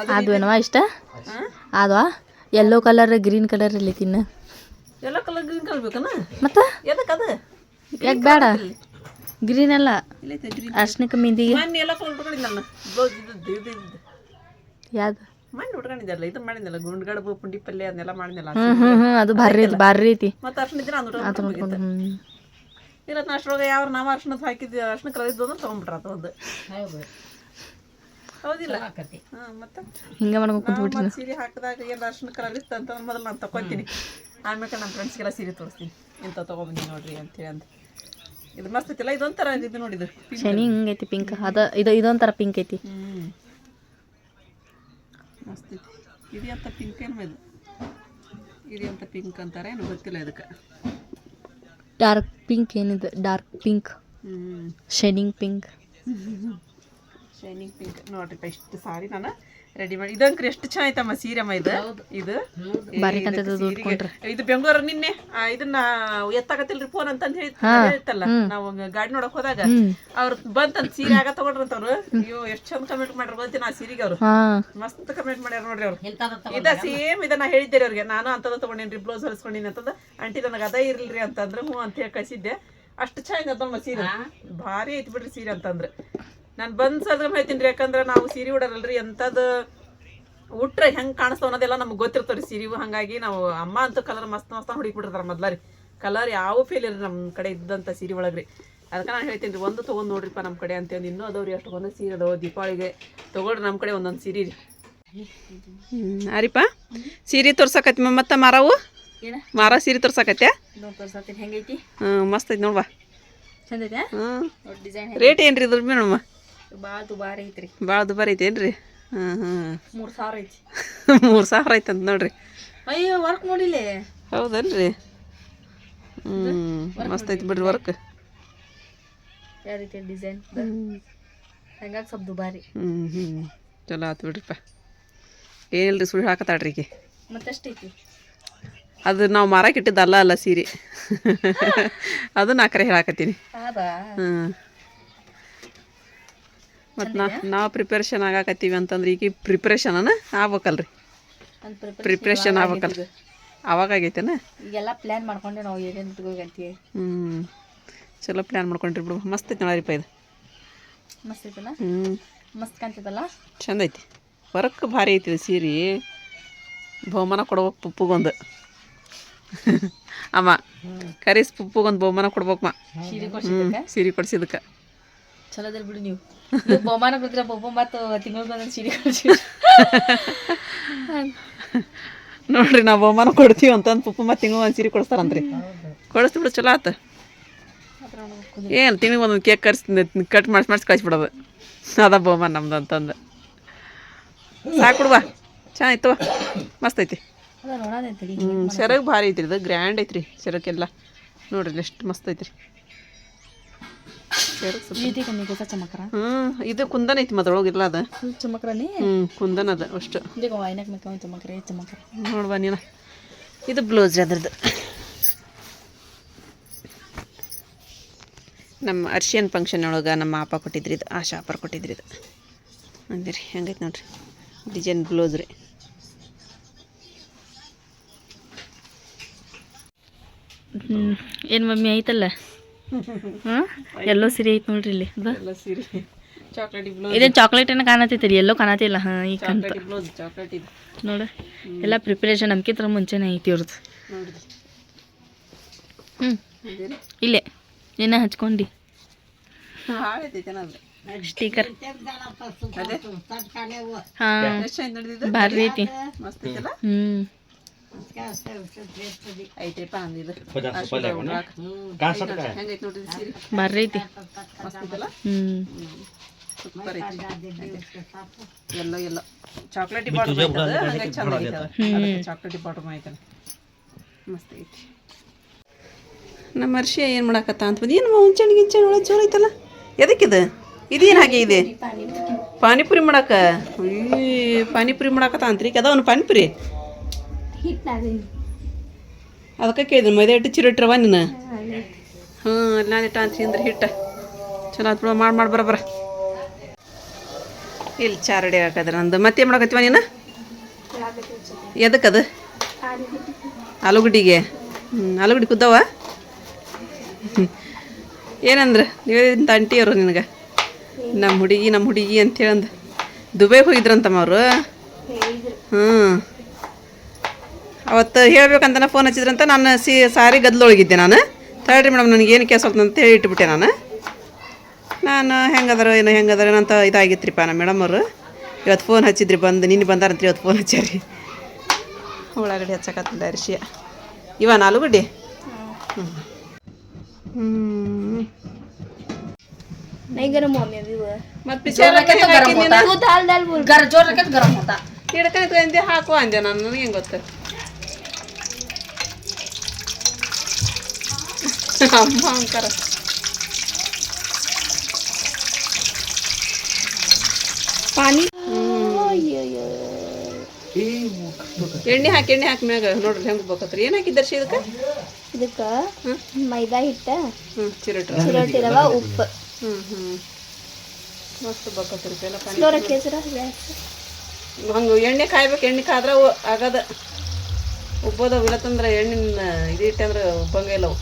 ಅದು ಏನವ ಇಷ್ಟ? ಅದವಾ ಅದ್ವಾ ಯೆಲ್ಲೋ ಕಲರ್ ಗ್ರೀನ್ ಕಲರ್ ಅಲ್ಲಿ ತಿನ್ನ ಯೆಲ್ಲೋ ಕಲರ್ ಗ್ರೀನ್ ಕಲರ್ ಬೇಕನ ಮತ್ತೆ? ಎದಕ್ಕೆ ಅದು? ಯಾಕೆ ಬೇಡ? ಗ್ರೀನ್ ಅಲ್ಲ? ಅರ್ಶನಕ್ಕೆ ಇದ್ದು ಯಾವ್ದು? ಮಣ್ಣು ಉಟ್ಕೊಂಡಿದ್ದಲ್ಲ ಇದು ಮಾಡಿದ್ನಲ್ಲ ಗುಂಡ್ಗಡ ಪುಂಡಿ ಪಲ್ಯ ಅದನ್ನೆಲ್ಲ ಮಾಡಿದ್ನಲ್ಲ ಅದು ಭಾರಿ ಐತಿ ಭಾರಿ ಐತಿ ಮತ್ತೆ ಅರ್ಶನ ಇದ್ರೆ ಅದು ಇಲ್ಲ ನಾ ಅಷ್ಟ್ರೊಳಗೆ ಯಾವ ನಾವು ಅರ್ಶಿನದ ಹಾಕಿದ್ವಿ ಅರ್ಶನ ಕಲರ್ ಇದ್ದು ಅಂದ್ರೆ ತೊಗೊಂಡ್ಬಿಟ್ರ ಅದು ಒಂದು. ಹೌದು ಹೌದಿಲ್ಲ ಹಾಂ ಮತ್ತೆ? ಹಿಂಗೆ ಮಾಡ್ಕೊಂಡು ಸೀರೆ ಹಾಕಿದಾಗ ಏನು ಅರ್ಶನ ಕಲರ್ ಇತ್ತು ಅಂತ ಮೊದಲು ನಾನು ತಗೊತೀನಿ ಆಮೇಲೆ ನಮ್ಮ ಫ್ರೆಂಡ್ಸ್ಗೆಲ್ಲ ಸೀರೆ ತೋರಿಸ್ತೀನಿ. ಇಂಥ ತೊಗೊಂಬಂದಿ ನೋಡ್ರಿ ಅಂತೇಳಿ ಅಂತ ಇದು ಮಸ್ತ್ ಐತಿಲ್ಲ ಇದೊಂಥರ ಇದು ನೋಡಿದ್ದು ಶನಿ ಹಿಂಗೈತಿ ಪಿಂಕ್ ಅದ ಇದು ಇದೊಂಥರ ಪಿಂಕ್ ಐತಿ. ಮಸ್ತ್ ಐತಿ. ಇದು ಎಂತ ಪಿಂಕ್ ಏನು ಇದು? ಇದು ಪಿಂಕ್ ಅಂತಾರೆ ಏನು ಗೊತ್ತಿಲ್ಲ ಇದಕ್ಕೆ. ಡಾರ್ಕ್ ಪಿಂಕ್ ಏನಿದೆ dark pink shining pink shining pink ನೋಡ್ರಿ ಇಷ್ಟು ಸಾರಿ ನಾನು ರೆಡಿ ಮಾಡಿ. ಇದಂಕ್ರಿ ಎಷ್ಟು ಚೆನ್ನಾಯ್ತಮ್ಮ ಸೀರೆಮ್ಮ ಇದು? ಇದು? ಇದು ಬೆಂಗಳೂರು ನಿನ್ನೆ ಆ, ಇದನ್ನ ಎತ್ತಾಗತ್ತಿಲ್ರಿ ಫೋನ್ ಅಂತ ಹೇಳಿ ಹೇಳ್ತಲ್ಲ ನಾವು ಗಾಡಿ ನೋಡಕ್ ಹೋದಾಗ ಅವ್ರು ಬಂತಂತ ಸೀರೆ ಆಗ ತಗೊಂಡ್ರಂತವ್ರು. ಅಯ್ಯೋ ಎಷ್ಟು ಚಂದ ಕಮೆಂಟ್ ಮಾಡ್ರ ಗೊತ್ತಿ ನಾ ಸೀರೆಗೆ ಅವ್ರು? ಹಾ. ಮಸ್ತ್ ಕಮೆಂಟ್ ಮಾಡ್ಯಾರ ನೋಡ್ರಿ ಅವ್ರು. ಇದ ಸೇಮ್ ಇದನ್ನ ಹೇಳಿದ್ದೇರಿ ಅವ್ರಿಗೆ. ನಾನು ಅಂತದ ತಗೊಂಡೇನ್ರಿ ಬ್ಲೌಸ್ ಹೊಲಿಸ್ಕೊಂಡಿನಿ ಅಂತಂದ. ಆಂಟಿ ನನಗೆ ಅದ ಇರ್ಲಿಲ್ರಿ ಅಂತಂದ್ರೆ ಹ್ಞೂ ಅಂತ ಹೇಳಿ ಕಳಿಸಿದ್ದೆ. ಅಷ್ಟು ಚೆನ್ನಾಗಿ ಅದಮ್ಮ ಸೀರೆ. ಭಾರಿ ಐತಿ ಬಿಡ್ರಿ ಸೀರೆ ಅಂತಂದ್ರೆ. ನಾನು ಬಂದು ಸಲ್ಗಮ್ ಹೇಳ್ತೀನಿ ರೀ ಯಾಕಂದ್ರೆ ನಾವು ಸೀರೆ ಉಡರಲ್ರಿ ಎಂಥದ್ದು ಉಟ್ರೆ ಹೆಂಗೆ ಕಾಣಿಸ್ತಾವ ಅನ್ನೋದೆಲ್ಲ ನಮ್ಗೆ ಗೊತ್ತಿರ್ತಾವ್ರಿ ಸೀರೆವು ಹಾಗಾಗಿ ನಾವು ಅಮ್ಮ ಅಂತೂ ಕಲರ್ ಮಸ್ತ್ ಮಸ್ತ ಹುಡುಕ್ಬಿಟ್ಟಿರ್ತಾರೆ ಮೊದ್ಲ ರೀ. ಕಲರ್ ಯಾವ ಫೀಲ್ ಇಲ್ರಿ ನಮ್ಮ ಕಡೆ ಇದ್ದಂಥ ಸೀರೆ ಒಳಗ್ರಿ ಅದಕ್ಕೆ ನಾನು ಹೇಳ್ತೀನಿ ರೀ ಒಂದು ತೊಗೊಂಡು ನೋಡ್ರಿಪ್ಪ ನಮ್ಮ ಕಡೆ ಅಂತೇಳಿ. ಇನ್ನೂ ಅದಾವ್ರಿ ಅಷ್ಟು ಒಂದು ಸೀರೆ ಅದಾವ. ದೀಪಾವಳಿಗೆ ತೊಗೊಳ್ರಿ ನಮ್ಮ ಕಡೆ ಒಂದೊಂದು ಸೀರೆ ರೀ. ಅರಿಪ ಸೀರೆ ತೋರ್ಸಕತ್ತಿ ಮತ್ತೆ ಮಾರಾವು? ಏನ? ಮಾರ ಸೀರೆ ಹ್ಞೂ ಮಸ್ತ್ ಐತಿ ನೋಡ್ವಾ. ಹ್ಞೂ ರೇಟ್ ಏನ್ರಿ ಇದ್ರ ಮೇಡಮ್? ಭಾಳ ದುಬಾರಿ ಐತ್ರಿ. ಭಾಳ ದುಬಾರಿ ಐತೇನ್ರಿ ಹಾಂ ಹಾಂ. ಮೂರು ಸಾವಿರ ಐತಿ. ಮೂರು ಸಾವಿರ ಆಯ್ತಂತ ನೋಡ್ರಿ. ಅಯ್ಯೋ ವರ್ಕ್ ನೋಡಿಲ್ಲೇ. ಹೌದಲ್ರಿ ಹ್ಞೂ ಮಸ್ತ್ ಐತಿ ಬಿಡ್ರಿ ವರ್ಕ್ ಯಾವ ರೀತಿ ಡಿಸೈನ್ ಹಂಗಾಗಿ ಸ್ವಲ್ಪ ದುಬಾರಿ. ಹ್ಞೂ ಹ್ಞೂ ಚಲೋ ಆತು ಬಿಡ್ರಿಪ್ಪ. ಏನಿಲ್ರಿ ಸುಳ್ಳು ಹಾಕತಾಡ್ರಿ ಈಗ ಮತ್ತೆಷ್ಟೈತಿ ಅದು ನಾವು ಮಾರಕ್ಕೆ ಇಟ್ಟಿದ್ದಲ್ಲ ಅಲ್ಲ ಸೀರೆ. ಅದು ನಾ ಕರೆ ಹೇಳಾಕತ್ತೀನಿ. ಹ್ಞೂ ಮತ್ತು ನಾ ನಾವು ಪ್ರಿಪ್ರೇಷನ್ ಆಗಾಕತ್ತೀವಿ ಅಂತಂದ್ರೆ ಈಗ ಪ್ರಿಪ್ರೇಷನ್ ಆಗ್ಬೇಕಲ್ರಿ. ಪ್ರಿಪ್ರೇಷನ್ ಆಗ್ಬೇಕಲ್ರಿ. ಅವಾಗ ಆಗೈತೇನ? ಈಗೆಲ್ಲ ಪ್ಲ್ಯಾನ್ ಮಾಡ್ಕೊಂಡೆ ನಾವು ಏನೇನು ಇಟ್ಕೋಗಂತೀವಿ ಹ್ಞೂ ಚಲೋ ಪ್ಲ್ಯಾನ್ ಮಾಡ್ಕೊಂಡ್ರಿ ಬಿಡು. ಮಸ್ತ್ ಐತಿ ನೋಡ್ರಿಪ್ಪ ಇದು. ಮಸ್ತ್ ಐತಲ್ಲ ಹ್ಞೂ ಮಸ್ತ್ ಕಾಣ್ತದಲ್ಲ ಚಂದ ಐತಿ. ವರ್ಕ್ ಭಾರಿ ಐತಿ ಇದು ಸೀರೆ. ಬಹುಮಾನ ಕೊಡ್ಬೇಕು ಪುಪ್ಪುಗೊಂದು. ಅಮ್ಮ ಕರೀಸ್ ಪುಪ್ಪುಗೊಂದು ಬಹುಮಾನ ಕೊಡ್ಬೇಕಮ್ಮ. ಸೀರೆ ಕೊಡ್ಸಿದ್ದಕ್ಕೆ. ಚಲೋ ಅದಿಲ್ಲ ಬಿಡಿ ನೀವು. ಬಹುಮಾನ ಕೊಡ್ತೀರ? ಬೊಬ್ಬ ಮತ್ತು ತಿಂಗಳಿಗೆ ಒಂದೊಂದು ಸೀರೆ ಕೊಡ್ಸಿ ನೋಡ್ರಿ ನಾವು ಬಹುಮಾನ ಕೊಡ್ತೀವಿ ಅಂತಂದು ಪುಪ್ಪು ಮತ್ತೆ ತಿಂಗಳು ಒಂದು ಸೀರೆ ಕೊಡಿಸ್ತಾರಂತ್ರಿ. ಕೊಡಿಸ್ಬಿಡು ಚಲೋ ಆತ. ಏನು ತಿಂಗಳಿಗೆ ಒಂದೊಂದು ಕೇಕ್ ಕರ್ಸಿ ಕಟ್ ಮಾಡಿಸಿ ಮಾಡಿಸಿ ಕಳಿಸ್ಬಿಡೋದು. ಅದ ಬಹುಮಾನ ನಮ್ದು ಅಂತಂದು. ಸಾಕು ಬಿಡುವ ಚೆನ್ನಾಗಿತ್ತು ಮಸ್ತ್ ಐತಿ. ಹ್ಞೂ ಸೆರಗ್ ಭಾರಿ ಐತ್ರಿ ಇದು ಗ್ರ್ಯಾಂಡ್ ಐತ್ರಿ ಸೆರಗೆಲ್ಲ. ನೋಡ್ರಿ ಎಷ್ಟು ಮಸ್ತ್ ಐತ್ರಿ. ಚಮಕ್ರ ಹ್ಞೂ ಇದು ಕುಂದನ್ ಐತಿ ಮದ್ರೊಳಗಿಲ್ಲ ಅದ. ಅದು ಚಮಕ್ರನೇ ಹ್ಞೂ ಕುಂದನ್ ಅದ ಅಷ್ಟು. ಈಗ ವಾಯ್ನಾಗ ಮೇಕವ ಚಮಕ್ರ ಚಮಕ್ರ ನೋಡ್ಬಾ ನೀನು. ಇದು ಬ್ಲೌಸ್ ರೀ ಅದ್ರದ್ದು. ನಮ್ಮ ಅರ್ಶಿಯನ್ ಫಂಕ್ಷನ್ ಒಳಗೆ ನಮ್ಮ ಅಪ್ಪ ಕೊಟ್ಟಿದ್ರಿ ಇದು ಆ ಶಾಪರ್ ಕೊಟ್ಟಿದ್ರಿ ಇದು. ಅಂದಿರಿ ಹೆಂಗೈತೆ ನೋಡ್ರಿ. ಡಿಸೈನ್ ಬ್ಲೌಸ್ ರೀ. ಏನು ಮಮ್ಮಿ ಐತಲ್ಲ ಹಾಂ ಎಲ್ಲೋ ಸೀರೆ ಐತೆ ನೋಡ್ರಿ ಇಲ್ಲಿ. ಇದು ಎಲ್ಲ ಸೀರೆ. ಚಾಕ್ಲೇಟಿ ಬ್ಲೌಸ್ ಇದೇನು ಚಾಕ್ಲೇಟ್ ಏನೋ ಕಾಣತೈತಿ ರೀ ಎಲ್ಲೋ ಕಾಣತಿಲ್ಲ ಹಾಂ ಈಗ ಚಾಕ್ಲೇಟಿ ಬ್ಲೌಸ್ ಚಾಕ್ಲೇಟ್ ಇದು. ನೋಡು ಎಲ್ಲ ಪ್ರಿಪ್ರೇಷನ್ ನಮ್ಕಿಂತ ಮುಂಚೆನೇ ಐತಿ ಇವ್ರದ್ದು. ನೋಡ್ರಿ. ಹ್ಞೂ ಇಲ್ಲೇ ಏನ ಹಚ್ಕೊಂಡು ಸ್ಟೀಕರ್ ಹಾಂ. ಭಾರಿ ಐತಿ. ಹ್ಞೂ ಹೆಂಗೈತೆ ನೋಡ್ರಿ ಸೀರೆ? ಐತಿ. ಮಸ್ತ್ ಐತಲ್ಲ ಹ್ಞೂ ಸೂಪರ್ ಐತಿ. ಎಲ್ಲೋ ಎಲ್ಲೋ. ಚಾಕ್ಲೇಟಿ ಬಾರ್ಡರ್ ಚಂದ ಚಾಕ್ಲೇಟಿ ಬಾರ್ಡರ್ ಮಸ್ತ್ ಐತಿ. ನಮ್ಮ ಅರ್ಶಿಯ ಏನು ಮಾಡಾಕತ್ತ ಅಂತ ಬಂದು ಏನು ಹುಂಚಣ್ ಗಿಂಚಣ್ ಒಳಗೆ ಜೋರ ಐತಲ್ಲ ಎದಕ್ಕಿದು? ಇದೇನು ಹಾಗೆ ಇದೆ? ಪಾನಿಪುರಿ ಮಾಡಾಕ? ಪಾನಿಪುರಿ ಮಾಡಾಕತ್ತ ಅಂತ್ರಿ ಅದವನು ಪಾನಿಪುರಿ. ಅದಕ್ಕೆ ಕೇಳಿದ್ರೆ ಮೈದಾ ಹಿಟ್ಟು ಚಿರಟ್ರವ ನೀನು ಹ್ಞೂ ಅಲ್ಲಿ ಇಟ್ಟ ಅಂತ ಅಂದ್ರೆ ಹಿಟ್ಟ. ಚಲೋ ಆತ್ ಮಾಡಿ ಮಾಡಿ ಬರ ಬರ. ಇಲ್ಲಿ ಚಾ ರೆಡಿ ಹಾಕದ್ರ ನಂದು. ಮತ್ತೆ ಏನು ಮಾಡಕತ್ತೀವ ನೀನು? ಎದಕ್ಕದು? ಆಲೂಗಡ್ಡಿಗೆ? ಹ್ಞೂ ಆಲೂಗಡ್ಡಿ ಕುದ್ದವ? ಹ್ಞೂ ಏನಂದ್ರೆ? ಇಂಥ ಅಂಟಿಯವರು ನಿನಗೆ. ನಮ್ಮ ಹುಡುಗಿ ನಮ್ಮ ಹುಡುಗಿ ಅಂತೇಳಂದು ದುಬೈಗೆ ಹೋಗಿದ್ರಂತಮ್ಮ ಅವರು? ಹ್ಞೂ ಅವತ್ತು ಹೇಳ್ಬೇಕಂತ ಫೋನ್ ಹಚ್ಚಿದ್ರಂತ ನಾನು ಸಿ ಸಾರಿ ಗದ್ಲೊಳಗಿದ್ದೆ ನಾನು ತಗೊಳ್ರಿ ಮೇಡಮ್ ನನಗೆ ಏನು ಕೇಸ್ ಅಂತ ಹೇಳಿ ಇಟ್ಬಿಟ್ಟೆ ನಾನು ನಾನು ಹೆಂಗದಾರ ಏನೋ ಹೆಂಗದಾರ ಏನೋ ಅಂತ ಇದಾಗಿತ್ರಿಪ್ಪ ನಮ್ಮ ಮೇಡಮ್ ಅವರು ಇವತ್ತು ಫೋನ್ ಹಚ್ಚಿದ್ರಿ ಬಂದು ನಿನ್ನೆ ಬಂದಾರಂತ್ರಿ ಇವತ್ತು ಫೋನ್ ಹಚ್ಚಾರಿ ಉಳ್ಳಾಗಡ್ಡಿ ಹಚ್ಚಕತ್ತಿಲ್ಲ ಅರಿಶಿಯ ಇವ ಆಲೂಗಡ್ಡಿ ಹ್ಞೂ ಹ್ಞೂ नहीं गरम होने अभी वो ಮತ್ತೆ ಪಿಕ್ಚರ್ तू दाल दाल बोल ಗರ ಜೋರ್ ರಕೆಟ್ ಗರಂ ಹೋತಾ ಹಿಡ್ಕೊಂಡೆ ಹಾಕುವ ಅಂದೆ ನಾನು ನನಗೆ ಹೆಂಗೆ ಗೊತ್ತು ಅಮ್ಮ ಅಂತಾರ ಪಾನಿ. ಎಣ್ಣೆ ಹಾಕಿ ಎಣ್ಣೆ ಹಾಕಿ ಮ್ಯಾಗ ನೋಡ್ರಿ ಹೆಂಗೆ ಬೇಕತ್ರಿ ಏನು ಹಾಕಿದ್ದರ್ಶಿ ಇದಕ್ಕೆ? ಇದಕ್ಕ ಮೈದಾ ಹಿಟ್ಟ ಹ್ಞೂ ಚಿರಟು ಚಿರೋಟಿ ರವ ಉಪ್ಪು. ಹ್ಞೂ ಹ್ಞೂ ಮಸ್ತ್ ಬೇಕತ್ರಿ ಎಲ್ಲ ಪಾನಿ. ಹಂಗೆ ಎಣ್ಣೆ ಕಾಯ್ಬೇಕು ಎಣ್ಣೆ ಕಾದ್ರೆ ಆಗದ. ಉಬ್ಬೋದವು ಇಲ್ಲತ್ತಂದ್ರೆ ಎಣ್ಣಿನ ಇದು ಇಟ್ಟಂದ್ರೆ ಉಬ್ಬಂಗೆ ಇಲ್ಲವು.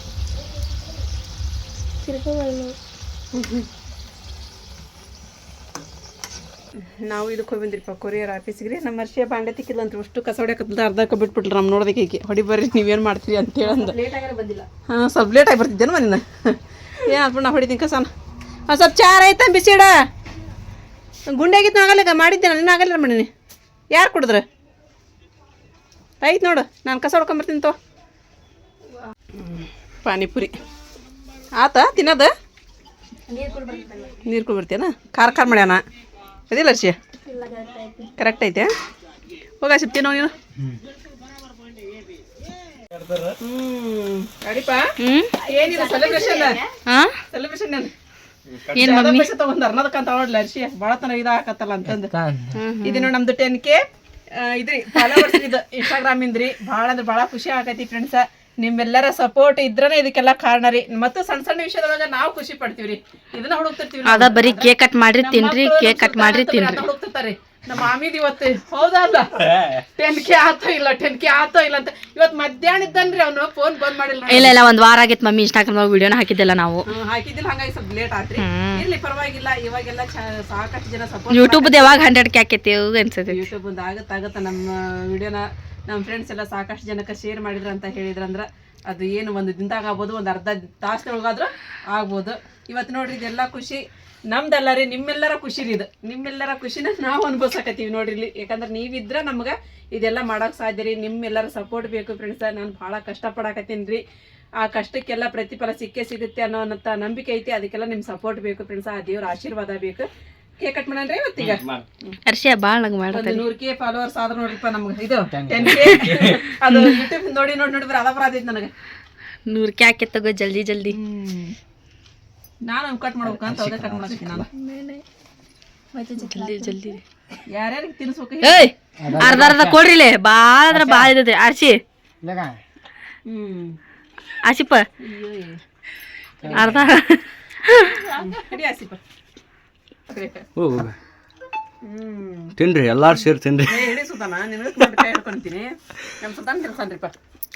ನಾವು ಇದಕ್ಕೆ ಹೋಗಿ ಬಂದಿರಪ್ಪ ಕೊರಿಯರ್ ಆಫೀಸಿಗೆ ರೀ ನಮ್ಮ ಅರ್ಶಿಯ ಬಾಂಡೆ ತಿಕ್ಕಿಲ್ಲ ಅಂತ ಅಷ್ಟು ಕಸ ಅರ್ಧ ಅರ್ಧಕ್ಕೆ ಬಿಟ್ಬಿಟ್ರು ನಮ್ಮ ನೋಡೋದಕ್ಕೆ ಈಕೆ. ಹೊಡಿ ಬರ್ರಿ ನೀವೇನು ಮಾಡ್ತೀರಿ ಅಂತೇಳಿ ಅಂದ ಲೇಟ್ ಆಗಾರ ಬಂದಿಲ್ಲ. ಹಾಂ ಸ್ವಲ್ಪ ಲೇಟಾಗಿ ಆಗಿ ಬರ್ತಿದ್ದೇನು ಮನಿನ. ಏನು ಆತ್ಬಿಟ್ಟು ನಾ ಹೊಡಿತೀನಿ ಕಸನ. ಹಾಂ ಸ್ವಲ್ಪ ಚಾರ ಆಯ್ತಾ ಬಿಸಿಡ ಗುಂಡಾಗಿತ್ತು ಆಗಲ್ಲಕ ಆಗಲ್ಲ ಮಾಡಿದ್ದೆ ನಾನು ಆಗಲ್ಲ ಮಾಡೀನಿ ಯಾರು ಕುಡಿದ್ರೆ? ಆಯ್ತು ನೋಡು ನಾನು ಕಸ ಹೊಡ್ಕೊಂಬರ್ತೀನಿ ತೋ ಪಾನಿಪುರಿ. ಆತ ತಿನ್ನೋದು? ನೀರು ಕುಡ್ಬಿಡ್ತೀಯನ ಖಾರ ಖಾರ ಮಾಡ್ಯಾನ? ಅದಿಲ್ಲ ಅರ್ಷಿ ಕರೆಕ್ಟ್ ಐತೆ. ಹೋಗ ಸಿಗ್ತೀನೋ ನೀನು. ಹ್ಮ್. ಅಡಿಪ ಹ್ಮ್? ಏನಿಲ್ಲ ಸೆಲೆಬ್ರೇಷನ್ ಹಾ ಸೆಲೆಬ್ರೇಷನ್ ಏನ್? ಮಮ್ಮಿ? ತಗೊಂಡ್ ಅರ್ನದಕ್ಕಂತ ನೋಡ್ಲ ಅರ್ಷಿ ಭಾಳ ತನ ಇದಾಕತ್ತಲ್ಲ ಅಂತಂದು. ಇದು ನಮ್ದು ಟೆನ್ ಕೆ ಇದ್ರಿ ಫಾಲೋವರ್ಸ್ ಇದು ಇನ್ಸ್ಟಾಗ್ರಾಮ್ ಇಂದ್ರಿ. ಬಹಳ ಅಂದ್ರೆ ಬಹಳ ಖುಷಿ ಆಗೈತಿ ಫ್ರೆಂಡ್ಸ್ ನಿಮ್ಮೆಲ್ಲರ ಸಪೋರ್ಟ್ ಇದ್ರನೇ ಇದಕ್ಕೆಲ್ಲ ಕಾರಣ ರೀ. ಮತ್ತು ಸಣ್ಣ ಸಣ್ಣ ವಿಷಯದೊಳಗ ನಾವು ಖುಷಿ ಪಡ್ತೀವ್ರಿ. ಇದನ್ನ ಹುಡುಕ್ತಿರ್ತೀವಿ. ಅದ ಬರೀ ಕೇಕ್ ಕಟ್ ಮಾಡ್ರಿ ನಮ್ಮ ತಿನ್ರಿ ಕೇಕ್ ಕಟ್ ಮಾಡ್ರಿ ತಿನ್ರಿ. ಹುಡುಕ್ತಿರ್ತಾರೆ. ನಮ್ಮ ಮಾಮಿದ್ ಇವತ್ತು ಹೌದಾ ಅಲ್ಲ? ಟೆನ್ ಕೆ ಆತೋ ಇಲ್ಲ ಟೆನ್ ಕೆ ಆತೋ ಇಲ್ಲ ಅಂತ. ಇವತ್ತು ಮಧ್ಯಾಹ್ನ ಇದ್ದನ್ರಿ ಅವನು ಫೋನ್ ಬಂದ್ ಮಾಡಿಲ್ಲ ಇಲ್ಲ ಇಲ್ಲ ಒಂದ್ ವಾರ ಆಗೈತೆ ಮಮ್ಮಿ ಇನ್ಸ್ಟಾಗ್ರಾಮ್ ವಿಡಿಯೋನ ಹಾಕಿದ್ದಿಲ್ಲ ನಾವು. ಹಾಕಿದ್ದಿಲ್ಲ ಹಂಗಾಗಿ ಸ್ವಲ್ಪ ಲೇಟ್ ಆತ್ರಿ. ಇರ್ಲಿ ಪರವಾಗಿಲ್ಲ ಇವಾಗೆಲ್ಲ ಸಾಕಷ್ಟು ಜನ ಸಪೋರ್ಟ್ ಯೂಟ್ಯೂಬ್ ಯಾವಾಗ ಹಂಡ್ರೆಡ್ ಕೆ ಆಕೈತಿ ಅನ್ಸತಿ ಯೂಟ್ಯೂಬ್ ಒಂದು ಆಗತ್ತಾಗತ್ತ ಆಗತ್ತ ನಮ್ಮ ವಿಡಿಯೋನ ನಮ್ಮ ಫ್ರೆಂಡ್ಸ್ ಎಲ್ಲ ಸಾಕಷ್ಟು ಜನಕ್ಕೆ ಶೇರ್ ಮಾಡಿದ್ರು ಅಂತ ಹೇಳಿದ್ರಂದ್ರೆ ಅದು ಏನು ಒಂದು ದಿನದಾಗ ಆಗ್ಬೋದು, ಒಂದು ಅರ್ಧ ತಾಸಿನೊಳಗಾದ್ರೂ ಆಗ್ಬೋದು. ಇವತ್ತು ನೋಡ್ರಿ ಇದೆಲ್ಲ ಖುಷಿ. ನಮ್ದಲ್ಲ ರೀ, ನಿಮ್ಮೆಲ್ಲರ ಖುಷಿ ಇದು. ನಿಮ್ಮೆಲ್ಲರ ಖುಷಿನ ನಾವು ಅನ್ಭವಿಸಕತ್ತೀವಿ ನೋಡ್ರಿ ಇಲ್ಲಿ ಯಾಕಂದ್ರೆ ನೀವಿದ್ರೆ ನಮ್ಗೆ ಇದೆಲ್ಲ ಮಾಡೋಕೆ ಸಾಧ್ಯ ರೀ, ನಿಮ್ಮೆಲ್ಲರ ಸಪೋರ್ಟ್ ಬೇಕು ಫ್ರೆಂಡ್ಸ್ ನಾನು ಭಾಳ ಕಷ್ಟಪಡಕತ್ತೀನಿ ಆ ಕಷ್ಟಕ್ಕೆಲ್ಲ ಪ್ರತಿಫಲ ಸಿಕ್ಕೇ ಸಿಗುತ್ತೆ ಅನ್ನೋ ನಂಬಿಕೆ ಐತಿ. ಅದಕ್ಕೆಲ್ಲ ನಿಮ್ಮ ಸಪೋರ್ಟ್ ಬೇಕು ಫ್ರೆಂಡ್ಸ್ ಆ ದೇವ್ರ ಆಶೀರ್ವಾದ ಬೇಕು. ಕೇಕ್ ಕಟ್ ಮಾಡೋಣ್ರಿ ಇವತ್ತೀಗ ಅರ್ಷಿಯ ಭಾಳ ನಂಗೆ ಮಾಡ್ತಾರೆ ಮಾಡತ್ತೆ ನೂರ್ ಕೆ ಫಾಲೋವರ್ಸ್ ಆದ್ರೆ ನೋಡ್ರಿಪ್ಪ ನಮ್ಗೆ ಇದು ಟೆನ್ ಕೆ ಅದು ಯೂಟ್ಯೂಬ್ ನೋಡಿ ನೋಡಿ ನೋಡಿ ಬರೀ ಅದ ನನಗೆ ನೂರ್ ಕೆ ತಗೋ ಜಲ್ದಿ ಜಲ್ದಿ ನಾನು ಕಟ್ ಮಾಡ್ಬೇಕಂತ ಅದೇ ಕಟ್ ಮಾಡ್ತೀನಿ ನಾನು ಜಲ್ದಿ ಜಲ್ದಿ ಯಾರ್ಯಾರಿಗೆ ತಿನ್ಸ್ಬೇಕು ಏಯ್ ಅರ್ಧ ಅರ್ಧ ಕೊಡ್ರಿಲೆ ಭಾಳ ಅಂದ್ರೆ ಭಾಳ ಇದ್ದೈತಿ ಆರ್ಸಿ ಆಸಿಪ. ಅರ್ಧ ಆಸಿಪ ಹೋಗು ತಿನ್ರಿ ಎಲ್ಲಾರು ಸೇರಿ ತಿನ್ರಿ. ಹೇಳಿ ಸುತಾನ ನಿನಗೆ ಕೈ ಹಿಡ್ಕೊಂತೀನಿ. ನಮ್ಮ ಸುತಾನ ತಿನ್ಸನ್ರಿಪ್ಪ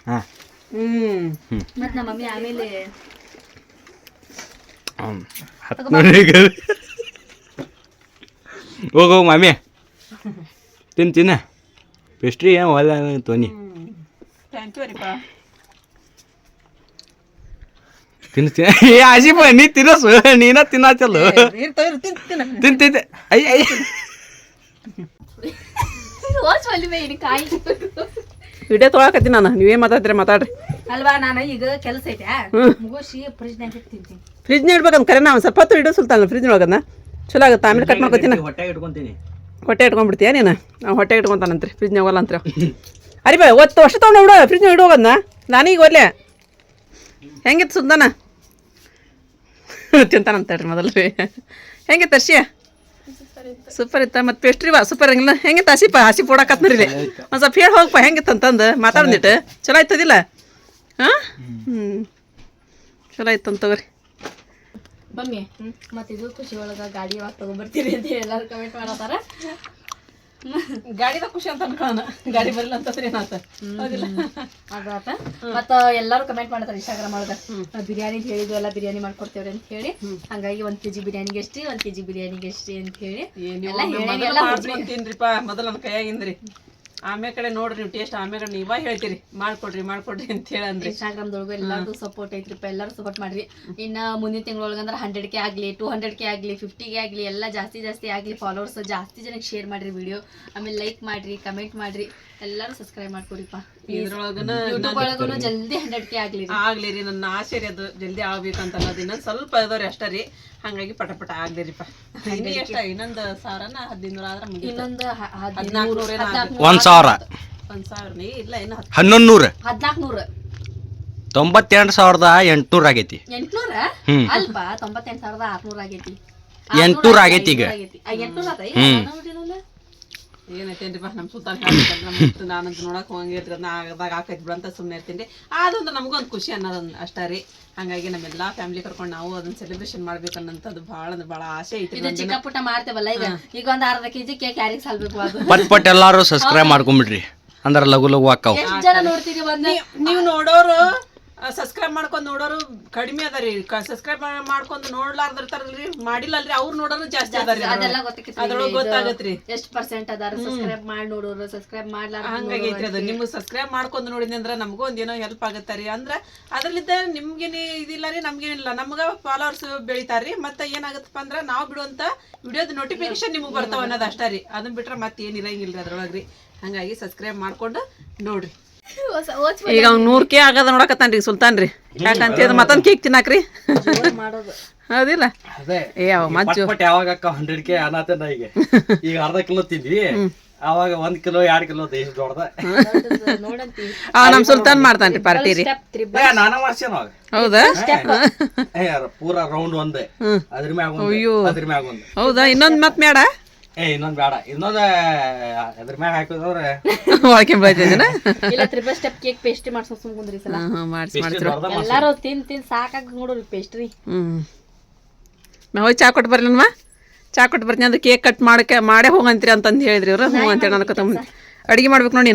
ಹಾಂ. ಹ್ಮ್. ಮತ್ತೆ ನಮ್ಮ ಮಮ್ಮಿ ಆಮೇಲೆ ಹತ್ತು ನೋಡ್ರಿ ಹೋಗು ಹೋಗು ಮಾಮಿ. ತಿನ್ ತಿನ್ನ. ಪೇಸ್ಟ್ರಿ ಏನು ಒಳ್ಳೆ ತೋನಿ. ಥ್ಯಾಂಕ್ ಯು ರೀಪ್ಪ ತಿನ್ನ ತಿನ್ನ. ಏ ಆಶಿಪ ನೀ ತಿನ್ನಸು. ನೀನ ತಿನ್ನಾಚಲ್ಲು ತಿಂತಿದ್ದೆ ಅಯ್ಯ ಅಯ್ಯ ವಿಡಿಯೋ ತೊಗೊಳಕತ್ತೀನಿ ನಾನು. ನೀವೇ ಮಾತಾಡ್ರಿ ಮಾತಾಡ್ರಿ. ಅಲ್ವಾ ನಾನು ಈಗ ಕೆಲಸ ಐತೆ. ಮುಗಿಸಿ ಫ್ರಿಜ್ನಾಗ ತಿಂತೀನಿ. ಫ್ರಿಜ್ನ ಇಡ್ಬೇಕಂತ ಕರೆ ನಾವು ಸ್ವಲ್ಪ ಹೊತ್ತು ಇಡೋ ಸುಲ್ತಾನ ಫ್ರಿಜ್ ಒಳಗನ್ನ ಚಲೋ ಆಗುತ್ತೆ ಆಮೇಲೆ ಕಟ್ ಮಾಡ್ಕೊತೀನಿ. ಹೊಟ್ಟೆ ಇಟ್ಕೊಂತೀನಿ ಹೊಟ್ಟೆ ಇಟ್ಕೊಂಡ್ಬಿಡ್ತೀಯ ನೀನು? ನಾವು ಹೊಟ್ಟೆ ಇಟ್ಕೊಂತಾನಂತ್ರಿ ಫ್ರಿಜ್ನಾಗ ಹೋಗಲ್ಲ ಅಂತ ಅರಿ ಬಾ ಒತ್ತು ವರ್ಷ ತೊಗೊಂಡು ಬಿಡು ಫ್ರಿಜ್ನಾಗ ಇಡೋಗದ್ನ ನಾನೀಗ ಒಲ್ಲೆ ಹೆಂಗಿತ್ತು ಸುಂದನ? ತಿಂತಾನಂತ ಹೇಳ್ರಿ ಮೊದಲು ರೀ ಹೆಂಗಿತ್ತು ಅರ್ಷಿಯ ಸೂಪರ್ ಇತ್ತ ಮತ್ತು ಪೇಸ್ಟ್ರಿ ಬಾ, ಸೂಪರ್ ಹಂಗಿಲ್ಲ ಹೆಂಗಿತ್ತು ಹಸಿಪ ಹಸಿ ಪೋಡಕತ್ನರಿ ಒಂದು ಸ್ವಲ್ಪ ಹೇಳಿ ಹೋಗಪ್ಪ ಹೆಂಗಿತ್ತು ಅಂತಂದು ಮಾತಾಡ್ದಿಟ್ಟು ಚಲೋ ಆಯ್ತದಿಲ್ಲ? ಹಾಂ? ಹ್ಞೂ ಚಲೋ ಆಯ್ತು ಅಂತ ತಗೋರಿ ಬಮ್ಮಿ ಮತ್ತೆ ಇದು ಖುಷಿ ಒಳಗ ಗಾಡಿ ಯಾವಾಗ ಅಂತ ಎಲ್ಲರೂ ಕಮೆಂಟ್ ಮಾಡತ್ತಾರ. ಗಾಡಿದ ಖುಷಿ ಅಂತ ಅನ್ಕೊಳ್ಳೋಣ. ಗಾಡಿ ಬರಲ್ಲ ಅಂತ ಏನಾತ? ಹೌದಿಲ್ಲ. ಅದಾತ. ಮತ್ತ ಎಲ್ಲಾರು ಕಮೆಂಟ್ ಮಾಡ್ತಾರೆ ಇನ್ಸ್ಟಾಗ್ರಾಮ್ ಒಳಗ. ಬಿರಿಯಾನಿ ಹೇಳಿದ್ವಿ ಎಲ್ಲ ಬಿರಿಯಾನಿ ಮಾಡ್ಕೊಡ್ತೇವ್ರಿ ಅಂತ ಹೇಳಿ. ಹಂಗಾಗಿ ಒಂದ್ ಕೆಜಿ ಬಿರಿಯಾನಿಗೆ ಎಷ್ಟಿ ಒಂದ್ ಕೆಜಿ ಬಿರಿಯಾನಿಗೆ ಎಷ್ಟಿ ಅಂತ ಹೇಳಿ. ಎಲ್ಲ ಹೇಳಿ ಎಲ್ಲ ಮಾಡ್ಕೊಂತೀನ್ರಿಪ್ಪ ಮೊದಲು ಕೈಯಾಗಿಂದ್ರಿ. ಆಮೇಲೆ ಕಡೆ ನೋಡ್ರಿ ನೀವು ಟೇಸ್ಟ್ ಆಮೇಲೆ ಕಡೆ ನೀವ ಹೇಳ್ತೀರಿ. ಮಾಡ್ಕೊಡ್ರಿ ಮಾಡ್ಕೊಡ್ರಿ ಅಂತ ಹೇಳಂದ್ರೆ. ಇನ್ಸ್ಟಾಗ್ರಾಮ್ದೊಳಗು ಎಲ್ಲಾರ್ದು ಸಪೋರ್ಟ್ ಐತ್ರಿಪ್ಪ ಎಲ್ಲರೂ ಸಪೋರ್ಟ್ ಮಾಡ್ರಿ. ಇನ್ನ ಮುಂದಿನ ತಿಂಗಳೊಳಗಂದ್ರೆ ಹಂಡ್ರೆಡ್ ಕೆ ಆಗಲಿ ಟೂ ಹಂಡ್ರೆಡ್ ಕೆ ಆಗಲಿ ಫಿಫ್ಟಿ ಕೆ ಆಗಲಿ ಎಲ್ಲ ಜಾಸ್ತಿ ಜಾಸ್ತಿ ಆಗಲಿ ಫಾಲೋವರ್ಸ್ ಜಾಸ್ತಿ ಜನಕ್ಕೆ ಶೇರ್ ಮಾಡ್ರಿ ವಿಡಿಯೋ ಆಮೇಲೆ ಲೈಕ್ ಮಾಡ್ರಿ ಕಮೆಂಟ್ ಮಾಡ್ರಿ. ಎಲ್ಲರೂ ಸಬ್ಸ್ಕ್ರೈಬ್ ಮಾಡ್ಕೊರಿಪ್ಪ ಇದ್ರೊಳಗನ ಯೂಟ್ಯೂಬ್ ಒಳಗೂ ಜಲ್ದಿ ಹಂಡ್ರೆಡ್ ಕೆ ಆಗ್ಲಿ ಆಗ್ಲಿ ರೀ ನನ್ನ ಆಸೆ ರೀ ಅದು ಜಲ್ದಿ ಆಗ್ಬೇಕಂತ ಅನ್ನೋದು ಇನ್ನೊಂದು ಸ್ವಲ್ಪ ಅದವ್ರಿ ಅಷ್ಟೇ ರೀ. ಹಂಗಾಗಿ ಪಟ ಪಟ ಆಗ್ಲಿ ರೀಪ್ಪ ಇನ್ನೂ ಎಷ್ಟ? ಇನ್ನೊಂದು ಸಾವಿರನ ಹದಿನೂರ ಆದ್ರ ಇನ್ನೊಂದು ಹದಿನಾಲ್ಕು ಒಂದು ಸಾವಿರ. ಒಂದು ಸಾವಿರ ನೀ ಇಲ್ಲ ಇನ್ನು ಹನ್ನೊಂದು ನೂರು ಹದಿನಾಲ್ಕು ನೂರು ತೊಂಬತ್ತೆಂಟು ಸಾವಿರದ ಎಂಟುನೂರು ಆಗೈತಿ. ಎಂಟುನೂರ. ಅಲ್ಪ ತೊಂಬತ್ತೆಂಟು ಸಾವಿರದ ಆರ್ನೂರ ಆಗೈತಿ. ಎಂಟ್ನೂರ ಆಗೈತಿ ಈಗ. ಎಂಟ್ನೂರ ಏನೈತೇನ್ರಿಪ್ಪ ನಮ್ಮ ಸುತ್ತಾರ ಹೇಳ್ತಾರೆ ನಾನಂತ ನೋಡಕ್ ಹೋಗಂಗಿರ್ತೀರ ನಾ ಆಗದಾಗ ಆಕೈತಿ ಬಿಡು ಅಂತ ಸುಮ್ಮನೆ ಇರ್ತೀನಿ ಅದೊಂದು ನಮಗೊಂದು ಖುಷಿ ಅನ್ನೋದೊಂದು ಅಷ್ಟೇ ರೀ. ಹಂಗಾಗಿ ನಮ್ಮೆಲ್ಲ ಫ್ಯಾಮಿಲಿ ಕರ್ಕೊಂಡು ನಾವು ಅದನ್ನ ಸೆಲೆಬ್ರೇಷನ್ ಮಾಡ್ಬೇಕನ್ನಂಥದ್ದು ಭಾಳ ಅಂದ್ರೆ ಭಾಳ ಆಸೆ ಐತಿ ಇದು ಚಿಕ್ಕ ಪುಟ್ಟ ಮಾಡ್ತೇವಲ್ಲ ಈಗ? ಈಗ ಒಂದ್ ಅರ್ಧ ಕೆಜಿ ಕೇಕ್ ಯಾರಿಗೆ ಸಲ್ಬೇಕು ಅದು? ಪಟ್ ಪಟ್ ಎಲ್ಲಾರು ಸಬ್ಸ್ಕ್ರೈಬ್ ಮಾಡ್ಕೊಂಬಿಡ್ರಿ. ಅಂದ್ರೆ ಲಘು ಲಘು ಆಕಾವ್ ನೀವ್ ಜನ ನೋಡ್ತೀರಿ ಒಂದ್ ನೀವು ನೋಡೋರು ಸಬ್ಸ್ಕ್ರೈಬ್ ಮಾಡ್ಕೊಂಡು ನೋಡೋರು ಕಡಿಮೆ ಅದ ರೀ. ಸಬ್ಸ್ಕ್ರೈಬ್ ಮಾಡ್ಕೊಂಡು ನೋಡ್ಲಾರ್ದಿರ್ತಾರಲ್ರಿ ಮಾಡಿಲ್ಲಲ್ರಿ ಅವ್ರು ನೋಡೋರು ಜಾಸ್ತಿ ಅದಾರಿ ಅದೆಲ್ಲ ಗೊತ್ತಾಗುತ್ತೆ ಅದ್ರೊಳಗೆ ಗೊತ್ತಾಗತ್ರಿ. ಎಷ್ಟು ಪರ್ಸೆಂಟ್ ಅದಾರ ಸಬ್ಸ್ಕ್ರೈಬ್ ಮಾಡಿ ನೋಡೋರು ಸಬ್ಸ್ಕ್ರೈಬ್ ಮಾಡ್ಲಾರ ಹಂಗಾಗೈತ್ರಿ ಅದು. ನಿಮ್ಗೆ ಸಬ್ಸ್ಕ್ರೈಬ್ ಮಾಡ್ಕೊಂಡು ನೋಡಿದ್ನಿ ಅಂದ್ರೆ ನಮಗೂ ಒಂದೇನೋ ಹೆಲ್ಪ್ ಆಗತ್ತೆ ರೀ. ಅಂದ್ರೆ ಅದರಲ್ಲಿದ್ದ ನಿಮ್ಗೇನು ಇದಿಲ್ಲ ರೀ ನಮ್ಗೇನಿಲ್ಲ. ನಮ್ಗೆ ಫಾಲೋವರ್ಸ್ ಬೆಳಿತಾರ್ರಿ ಮತ್ತೆ ಏನಾಗತ್ತಪ್ಪ ಅಂದ್ರೆ ನಾವು ಬಿಡುವಂತ ವಿಡಿಯೋದ ನೋಟಿಫಿಕೇಶನ್ ನಿಮ್ಗೆ ಬರ್ತಾವ ಅನ್ನೋದು ಅಷ್ಟೇ ರೀ. ಅದನ್ನ ಬಿಟ್ರೆ ಮತ್ತೆ ಏನಿರಂಗಿಲ್ಲ ಅದ್ರೊಳಗೆ ರೀ ಹಂಗಾಗಿ ಸಬ್ಸ್ಕ್ರೈಬ್ ಮಾಡ್ಕೊಂಡು ನೋಡ್ರಿ. ಈಗ ಅವ್ನು ನೂರು ಕೆ ಆಗದ ನೋಡಕತ್ತಾನ ರೀ ಸುಲ್ತಾನ್ ರೀ ಯಾಕಂತ ಮತ್ತೊಂದು ಕೇಕ್ ತಿನ್ನಾಕ್ರಿ? ಮಾಡೋದು. ಹೌದಿಲ್ಲ? ಅದೇ. ಏ ಅವ ಮಜ್ಜು. ಪಟ್ ಯಾವಾಗ ಅಕ್ಕ ಹಂಡ್ರೆಡ್ ಕೆ ಅನ್ನತ್ತೆ ಈಗ. ಈಗ ಅರ್ಧ ಕಿಲೋ ತಿಂದ್ವಿ. ಅವಾಗ ಒಂದ್ ಕಿಲೋ ಎರಡ್ ಕಿಲೋ ದೇಶ ದೊಡ್ಡದ. ಅವ ನಮ್ಮ ಸುಲ್ತಾನ್ ಮಾಡ್ತಾನ್ರಿ ಪಾರ್ಟಿ ರೀ. ನಾನ ಮಾಡ್ಸೇನ ಅವಾಗ. ಹೌದಾ? ಏ ಪೂರಾ ರೌಂಡ್ ಒಂದೇ. ಅದ್ರ ಮ್ಯಾಗ ಅಯ್ಯೋ. ಅದ್ರ ಮ್ಯಾಗ ಒಂದು. ಹೌದಾ? ಇನ್ನೊಂದ್ ಮತ್ ಮೇಡ ಏ ಇನ್ನೊಂದ್ ಬೇಡ. ಇನ್ನೊಂದ್ ಅದ್ರ ಮ್ಯಾಗ ಹಾಕಿದ್ರೆ ಒಳಗೆ ಬೈತಿದ್ದೀನ ಇಲ್ಲ ತ್ರಿಬಲ್ ಸ್ಟೆಪ್ ಕೇಕ್ ಪೇಸ್ಟ್ರಿ ಮಾಡ್ಸೋ ಸುಮ್ ಕುಂದ್ರಿ ಸಲ. ಹಾ ಹಾಂ ಮಾಡಿಸಿ ದೊಡ್ಡದ ಎಲ್ಲಾರು ತಿನ್ ತಿನ್ ಸಾಕಾಗಿ ನೋಡ್ರಿ ಪೇಸ್ಟ್ರಿ ಹ್ಮ್. ನಾ ಹೋಗಿ ಚಾ ಕೊಟ್ಟು ಬರ್ಲಿನಮ್ಮ ಚಾ ಕೊಟ್ಟು ಬರ್ತೀನಿ ಅಂದ್ರೆ ಕೇಕ್ ಕಟ್ ಮಾಡಕ್ಕೆ ಮಾಡೇ ಹೋಗಂತೀರಿ ಅಂತಂದು ಹೇಳಿದ್ರಿ ಇವ್ರು. ಹ್ಞೂ ಅಂತೇಳಿ ಅನ್ಕೋತ ಅಡುಗೆ ಮಾಡ್ಬೇಕು ನೋಡಿ.